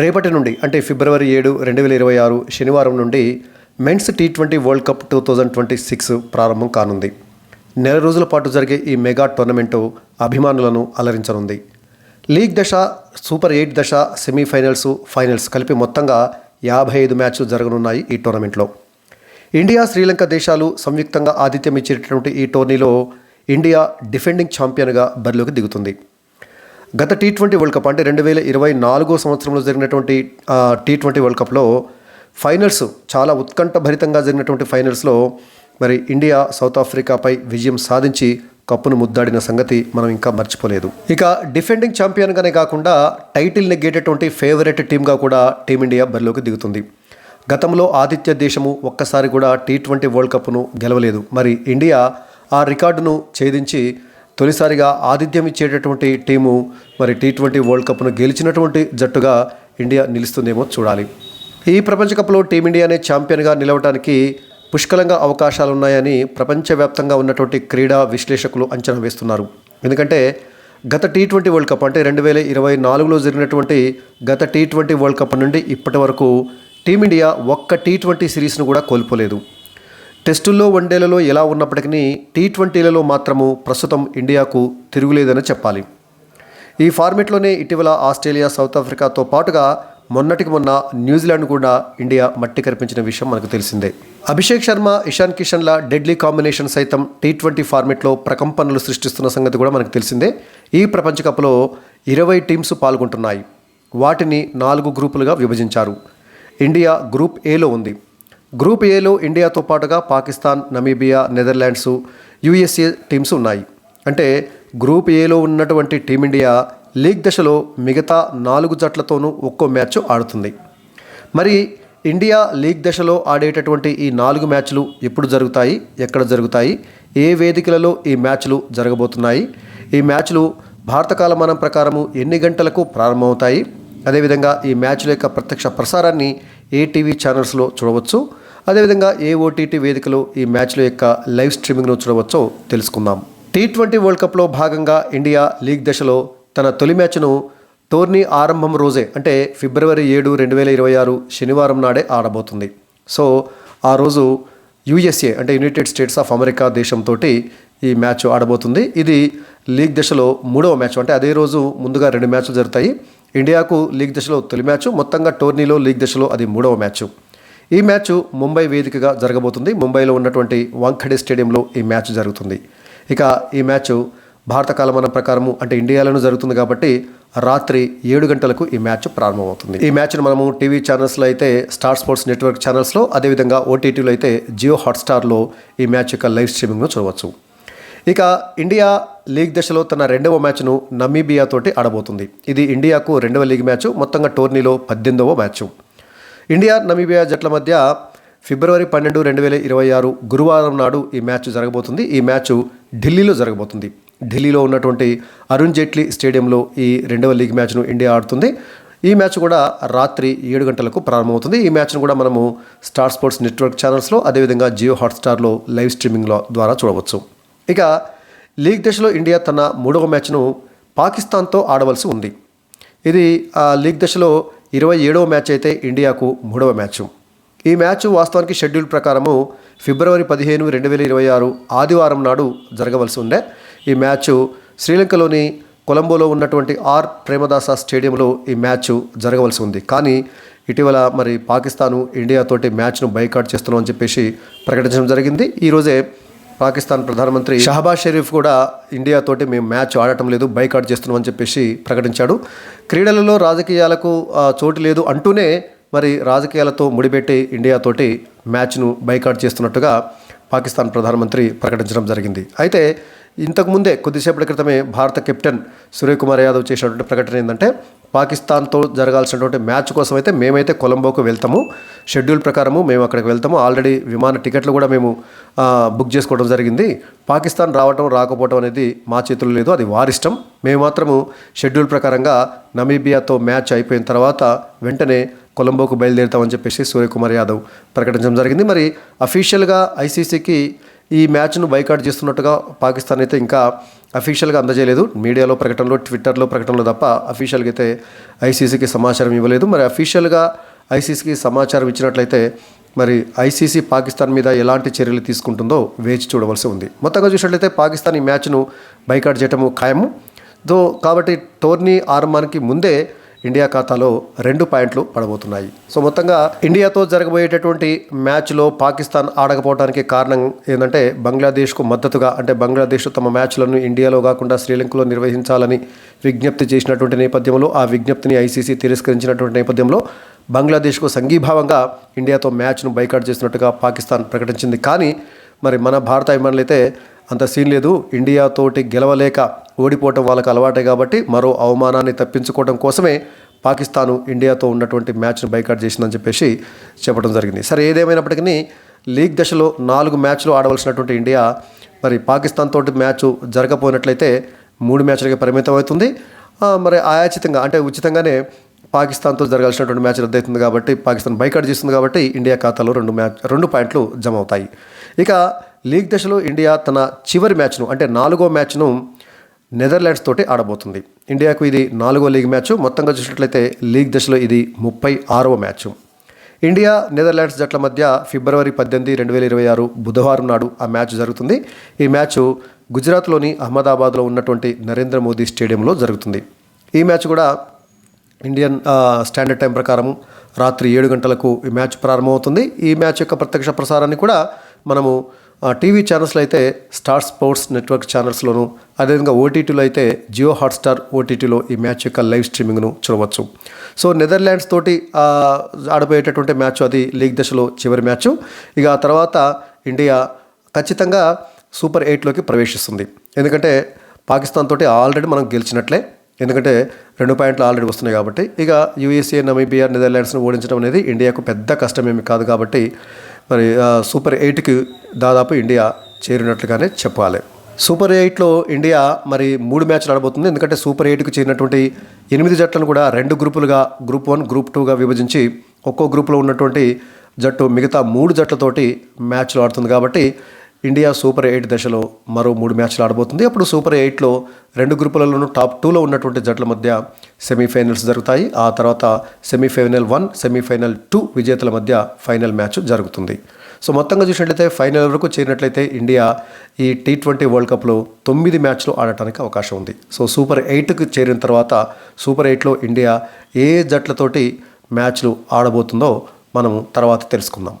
రేపటి నుండి అంటే ఫిబ్రవరి ఏడు రెండు వేల ఇరవై ఆరు శనివారం నుండి men's T twenty world cup two thousand twenty six ప్రారంభం కానుంది. నెల రోజుల పాటు జరిగే ఈ మెగా టోర్నమెంటు అభిమానులను అలరించనుంది. లీగ్ దశ సూపర్ ఎయిట్ దశ సెమీఫైనల్స్ ఫైనల్స్ కలిపి మొత్తంగా యాభై ఐదు మ్యాచ్లు జరగనున్నాయి ఈ టోర్నమెంట్లో. ఇండియా శ్రీలంక దేశాలు సంయుక్తంగా ఆతిథ్యం ఇచ్చేటటువంటి ఈ టోర్నీలో ఇండియా డిఫెండింగ్ ఛాంపియన్గా బరిలోకి దిగుతుంది. గత టీ ట్వంటీ వరల్డ్ కప్ అంటే రెండు వేల ఇరవై నాలుగో సంవత్సరంలో జరిగినటువంటి టీ ట్వంటీ వరల్డ్ కప్లో ఫైనల్స్ చాలా ఉత్కంఠభరితంగా జరిగినటువంటి ఫైనల్స్లో మరి ఇండియా సౌత్ ఆఫ్రికాపై విజయం సాధించి కప్పును ముద్దాడిన సంగతి మనం ఇంకా మర్చిపోలేదు. ఇక డిఫెండింగ్ ఛాంపియన్గానే కాకుండా టైటిల్ నెగ్గేటటువంటి ఫేవరెట్ టీమ్గా కూడా టీమిండియా బరిలోకి దిగుతుంది. గతంలో ఆతిథ్య దేశము ఒక్కసారి కూడా టీ ట్వంటీ వరల్డ్ కప్ను గెలవలేదు. మరి ఇండియా ఆ రికార్డును ఛేదించి తొలిసారిగా ఆతిథ్యం ఇచ్చేటటువంటి టీము మరి టీ ట్వంటీ వరల్డ్ కప్ను గెలిచినటువంటి జట్టుగా ఇండియా నిలుస్తుందేమో చూడాలి. ఈ ప్రపంచ కప్లో టీమిండియానే ఛాంపియన్గా నిలవడానికి పుష్కలంగా అవకాశాలు ఉన్నాయని ప్రపంచవ్యాప్తంగా ఉన్నటువంటి క్రీడా విశ్లేషకులు అంచనా వేస్తున్నారు. ఎందుకంటే గత టీ ట్వంటీ వరల్డ్ కప్ అంటే రెండు వేల ఇరవై నాలుగులో జరిగినటువంటి గత టీ ట్వంటీ వరల్డ్ కప్ నుండి ఇప్పటి వరకు టీమిండియా ఒక్క టీ ట్వంటీ సిరీస్ను కూడా కోల్పోలేదు. టెస్టుల్లో వన్డేలలో ఎలా ఉన్నప్పటికీ టీ ట్వంటీలలో మాత్రము ప్రస్తుతం ఇండియాకు తిరుగులేదని చెప్పాలి. ఈ ఫార్మెట్లోనే ఇటీవల ఆస్ట్రేలియా సౌత్ ఆఫ్రికాతో పాటుగా మొన్నటికి మొన్న న్యూజిలాండ్ కూడా ఇండియా మట్టి కనిపించిన విషయం మనకు తెలిసిందే. అభిషేక్ శర్మ ఇషాన్ కిషన్ల డెడ్లీ కాంబినేషన్ సైతం టీ ట్వంటీ ఫార్మెట్లో ప్రకంపనలు సృష్టిస్తున్న సంగతి కూడా మనకు తెలిసిందే. ఈ ప్రపంచ కప్లో ఇరవై టీమ్స్ పాల్గొంటున్నాయి. వాటిని నాలుగు గ్రూపులుగా విభజించారు. ఇండియా గ్రూప్ ఏలో ఉంది. గ్రూప్ ఏలో ఇండియాతో పాటుగా Pakistan Namibia Netherlands USA teams ఉన్నాయి. అంటే గ్రూప్ ఏలో ఉన్నటువంటి టీమిండియా లీగ్ దశలో మిగతా నాలుగు జట్లతోనూ ఒక్కో మ్యాచ్ ఆడుతుంది. మరి ఇండియా లీగ్ దశలో ఆడేటటువంటి ఈ నాలుగు మ్యాచ్లు ఎప్పుడు జరుగుతాయి? ఎక్కడ జరుగుతాయి? ఏ వేదికలలో ఈ మ్యాచ్లు జరగబోతున్నాయి? ఈ మ్యాచ్లు భారత కాలమానం ప్రకారము ఎన్ని గంటలకు ప్రారంభమవుతాయి? అదేవిధంగా ఈ మ్యాచ్ల యొక్క ప్రత్యక్ష ప్రసారాన్ని ఏ టీవీ ఛానల్స్లో చూడవచ్చు? అదేవిధంగా ఏ ఓటీటీ వేదికలో ఈ మ్యాచ్ల యొక్క లైవ్ స్ట్రీమింగ్ను చూడవచ్చో తెలుసుకుందాం. టీ ట్వంటీ వరల్డ్ కప్లో భాగంగా ఇండియా లీగ్ దశలో తన తొలి మ్యాచ్ను టోర్నీ ఆరంభం రోజే అంటే ఫిబ్రవరి ఏడు రెండు వేల ఇరవై ఆరు శనివారం నాడే ఆడబోతుంది. సో ఆ రోజు యుఎస్ఏ అంటే యునైటెడ్ స్టేట్స్ ఆఫ్ అమెరికా దేశంతో ఈ మ్యాచ్ ఆడబోతుంది. ఇది లీగ్ దశలో మూడవ మ్యాచ్ అంటే అదే రోజు ముందుగా రెండు మ్యాచ్లు జరుగుతాయి. ఇండియాకు లీగ్ దశలో తొలి మ్యాచ్ మొత్తంగా టోర్నీలో లీగ్ దశలో అది మూడవ మ్యాచ్. ఈ మ్యాచ్ ముంబై వేదికగా జరగబోతుంది. ముంబైలో ఉన్నటువంటి వాంఖడే స్టేడియంలో ఈ మ్యాచ్ జరుగుతుంది. ఇక ఈ మ్యాచ్ భారత కాలమానం ప్రకారము అంటే ఇండియాలోనూ జరుగుతుంది కాబట్టి రాత్రి ఏడు గంటలకు ఈ మ్యాచ్ ప్రారంభమవుతుంది. ఈ మ్యాచ్ను మనము టీవీ ఛానల్స్లో అయితే స్టార్ స్పోర్ట్స్ నెట్వర్క్ ఛానల్స్లో అదేవిధంగా ఓటీటీలో అయితే జియో హాట్స్టార్లో ఈ మ్యాచ్ యొక్క లైవ్ స్ట్రీమింగ్ను చూడవచ్చు. ఇక ఇండియా లీగ్ దశలో తన రెండవ మ్యాచ్ను నమీబియాతోటి ఆడబోతుంది. ఇది ఇండియాకు రెండవ లీగ్ మ్యాచ్ మొత్తంగా టోర్నీలో పద్దెనిమిదవ మ్యాచ్. ఇండియా నమీబియా జట్ల మధ్య ఫిబ్రవరి పన్నెండు రెండు వేల ఇరవై ఆరు గురువారం నాడు ఈ మ్యాచ్ జరగబోతుంది. ఈ మ్యాచ్ ఢిల్లీలో జరగబోతుంది. ఢిల్లీలో ఉన్నటువంటి అరుణ్ జైట్లీ స్టేడియంలో ఈ రెండవ లీగ్ మ్యాచ్ను ఇండియా ఆడుతుంది. ఈ మ్యాచ్ కూడా రాత్రి ఏడు గంటలకు ప్రారంభమవుతుంది. ఈ మ్యాచ్ను కూడా మనము స్టార్ స్పోర్ట్స్ నెట్వర్క్ ఛానల్స్లో అదేవిధంగా జియో హాట్స్టార్లో లైవ్ స్ట్రీమింగ్లో ద్వారా చూడవచ్చు. ఇక లీగ్ దశలో ఇండియా తన మూడవ మ్యాచ్ను పాకిస్తాన్తో ఆడవలసి ఉంది. ఇది ఆ లీగ్ దశలో ఇరవై ఏడవ మ్యాచ్ అయితే ఇండియాకు మూడవ మ్యాచ్. ఈ మ్యాచ్ వాస్తవానికి షెడ్యూల్ ప్రకారము ఫిబ్రవరి పదిహేను రెండు వేల ఇరవై ఆరు ఆదివారం నాడు జరగవలసి ఉండే ఈ మ్యాచ్. శ్రీలంకలోని కొలంబోలో ఉన్నటువంటి ఆర్ ప్రేమదాస స్టేడియంలో ఈ మ్యాచ్ జరగవలసి ఉంది. కానీ ఇటీవల మరి పాకిస్తాను ఇండియాతోటి మ్యాచ్ను బైకాట్ చేస్తున్నామని చెప్పేసి ప్రకటించడం జరిగింది. ఈరోజే పాకిస్తాన్ ప్రధానమంత్రి షహబాజ్ షరీఫ్ కూడా ఇండియాతోటి మేము మ్యాచ్ ఆడటం లేదు బైకాట్ చేస్తున్నామని చెప్పేసి ప్రకటించాడు. క్రీడలలో రాజకీయాలకు ఆ, చోటు లేదు అంటూనే మరి రాజకీయాలతో ముడిపెట్టి ఇండియాతోటి మ్యాచ్ను బైకాట్ చేస్తున్నట్టుగా పాకిస్తాన్ ప్రధానమంత్రి ప్రకటించడం జరిగింది. అయితే ఇంతకుముందే కొద్దిసేపటి క్రితమే భారత కెప్టెన్ సూర్యకుమార్ యాదవ్ చేసినటువంటి ప్రకటన ఏంటంటే పాకిస్తాన్తో జరగాల్సినటువంటి మ్యాచ్ కోసం అయితే మేమైతే కొలంబోకు వెళ్తాము షెడ్యూల్ ప్రకారము మేము అక్కడికి వెళ్తాము ఆల్రెడీ విమాన టికెట్లు కూడా మేము బుక్ చేసుకోవడం జరిగింది. పాకిస్తాన్ రావటం రాకపోవడం అనేది మా చేతుల్లో లేదు అది వారిష్టం. మేము మాత్రము షెడ్యూల్ ప్రకారంగా నమీబియాతో మ్యాచ్ అయిపోయిన తర్వాత వెంటనే కొలంబోకు బయలుదేరుతామని చెప్పేసి సూర్యకుమార్ యాదవ్ ప్రకటించడం జరిగింది. మరి అఫీషియల్గా ఐసీసీకి ఈ మ్యాచ్ను బైకాట్ చేస్తున్నట్టుగా పాకిస్తాన్ అయితే ఇంకా అఫీషియల్గా అందజేయలేదు. మీడియాలో ప్రకటనలో ట్విట్టర్లో ప్రకటనలో తప్ప అఫీషియల్గా అయితే ఐసీసీకి సమాచారం ఇవ్వలేదు. మరి అఫీషియల్గా ఐసీసీకి సమాచారం ఇచ్చినట్లయితే మరి ఐసీసీ పాకిస్తాన్ మీద ఎలాంటి చర్యలు తీసుకుంటుందో వేచి చూడవలసి ఉంది. మొత్తంగా చూసినట్లయితే పాకిస్తాన్ ఈ మ్యాచ్ను బైకాట్ చేయటము ఖాయము. దో కాబట్టి టోర్నీ ఆరంభానికి ముందే ఇండియా ఖాతాలో రెండు పాయింట్లు పడబోతున్నాయి. సో మొత్తంగా ఇండియాతో జరగబోయేటటువంటి మ్యాచ్లో పాకిస్తాన్ ఆడకపోవడానికి కారణం ఏంటంటే బంగ్లాదేశ్కు మద్దతుగా అంటే బంగ్లాదేశ్ తమ మ్యాచ్లను ఇండియాలో కాకుండా శ్రీలంకలో నిర్వహించాలని విజ్ఞప్తి చేసినటువంటి నేపథ్యంలో ఆ విజ్ఞప్తిని ఐసీసీ తిరస్కరించినటువంటి నేపథ్యంలో బంగ్లాదేశ్కు సంఘీభావంగా ఇండియాతో మ్యాచ్ను బైకాట్ చేసినట్టుగా పాకిస్తాన్ ప్రకటించింది. కానీ మరి మన భారత అభిమానులు అయితే అంత సీన్ లేదు. ఇండియాతోటి గెలవలేక ఓడిపోవటం వాళ్ళకి అలవాటే కాబట్టి మరో అవమానాన్ని తప్పించుకోవడం కోసమే పాకిస్తాను ఇండియాతో ఉన్నటువంటి మ్యాచ్ను బైకాట్ చేసిందని చెప్పేసి చెప్పడం జరిగింది. సరే ఏదేమైనప్పటికీ లీగ్ దశలో నాలుగు మ్యాచ్లు ఆడవలసినటువంటి ఇండియా మరి పాకిస్తాన్ తోటి మ్యాచ్ జరగపోయినట్లయితే మూడు మ్యాచ్లకి పరిమితం అవుతుంది. మరి ఆయాచితంగా అంటే ఉచితంగానే పాకిస్తాన్తో జరగాల్సినటువంటి మ్యాచ్ రద్దవుతుంది కాబట్టి పాకిస్తాన్ బైకాట్ చేస్తుంది కాబట్టి ఇండియా ఖాతాలో రెండు మ్యాచ్ రెండు పాయింట్లు జమ అవుతాయి. ఇక లీగ్ దశలో ఇండియా తన చివరి మ్యాచ్ను అంటే నాలుగో మ్యాచ్ను నెదర్లాండ్స్ తోటి ఆడబోతుంది. ఇండియాకు ఇది నాలుగో లీగ్ మ్యాచ్. మొత్తంగా చూసినట్లయితే లీగ్ దశలో ఇది ముప్పై ఆరవ మ్యాచ్. ఇండియా నెదర్లాండ్స్ జట్ల మధ్య ఫిబ్రవరి పద్దెనిమిది రెండు వేల ఇరవై ఆరు బుధవారం నాడు ఆ మ్యాచ్ జరుగుతుంది. ఈ మ్యాచ్ గుజరాత్లోని అహ్మదాబాద్లో ఉన్నటువంటి నరేంద్ర మోదీ స్టేడియంలో జరుగుతుంది. ఈ మ్యాచ్ కూడా ఇండియన్ స్టాండర్డ్ టైం ప్రకారం రాత్రి ఏడు గంటలకు ఈ మ్యాచ్ ప్రారంభమవుతుంది. ఈ మ్యాచ్ యొక్క ప్రత్యక్ష ప్రసారాన్ని కూడా మనము టీవీ ఛానల్స్లో అయితే స్టార్ స్పోర్ట్స్ నెట్వర్క్ ఛానల్స్లోను అదేవిధంగా ఓటీటీలో అయితే జియో హాట్స్టార్ ఓటీటీలో ఈ మ్యాచ్ యొక్క లైవ్ స్ట్రీమింగ్ను చూడవచ్చు. సో నెదర్లాండ్స్ తోటి ఆడబోయేటటువంటి మ్యాచ్ అది లీగ్ దశలో చివరి మ్యాచ్. ఇక ఆ తర్వాత ఇండియా ఖచ్చితంగా సూపర్ ఎయిట్లోకి ప్రవేశిస్తుంది. ఎందుకంటే పాకిస్తాన్ తోటి ఆల్రెడీ మనం గెలిచినట్లే. ఎందుకంటే రెండు పాయింట్లు ఆల్రెడీ వస్తున్నాయి కాబట్టి. ఇక యూఎస్ఏ నమీబియా నెదర్లాండ్స్ను ఓడించడం అనేది ఇండియాకు పెద్ద కష్టమేమి కాదు కాబట్టి మరి సూపర్ ఎయిట్కి దాదాపు ఇండియా చేరినట్లుగానే చెప్పాలి. సూపర్ ఎయిట్లో ఇండియా మరి మూడు మ్యాచ్లు ఆడబోతుంది. ఎందుకంటే సూపర్ ఎయిట్కి చేరినటువంటి ఎనిమిది జట్లను కూడా రెండు గ్రూపులుగా గ్రూప్ వన్ గ్రూప్ టూగా విభజించి ఒక్కో గ్రూప్లో ఉన్నటువంటి జట్టు మిగతా మూడు జట్లతోటి మ్యాచ్లు ఆడుతుంది కాబట్టి ఇండియా సూపర్ ఎయిట్ దశలో మరో మూడు మ్యాచ్లు ఆడబోతుంది. అప్పుడు సూపర్ ఎయిట్లో రెండు గ్రూపులలోనూ టాప్ టూలో ఉన్నటువంటి జట్ల మధ్య సెమీఫైనల్స్ జరుగుతాయి. ఆ తర్వాత సెమీఫైనల్ వన్ సెమీఫైనల్ టూ విజేతల మధ్య ఫైనల్ మ్యాచ్ జరుగుతుంది. సో మొత్తంగా చూసినట్లయితే ఫైనల్ వరకు చేరినట్లయితే ఇండియా ఈ టీ ట్వంటీ వరల్డ్ కప్లో తొమ్మిది మ్యాచ్లు ఆడటానికి అవకాశం ఉంది. సో సూపర్ ఎయిట్కి చేరిన తర్వాత సూపర్ ఎయిట్లో ఇండియా ఏ జట్లతోటి మ్యాచ్లు ఆడబోతుందో మనము తర్వాత తెలుసుకుందాం.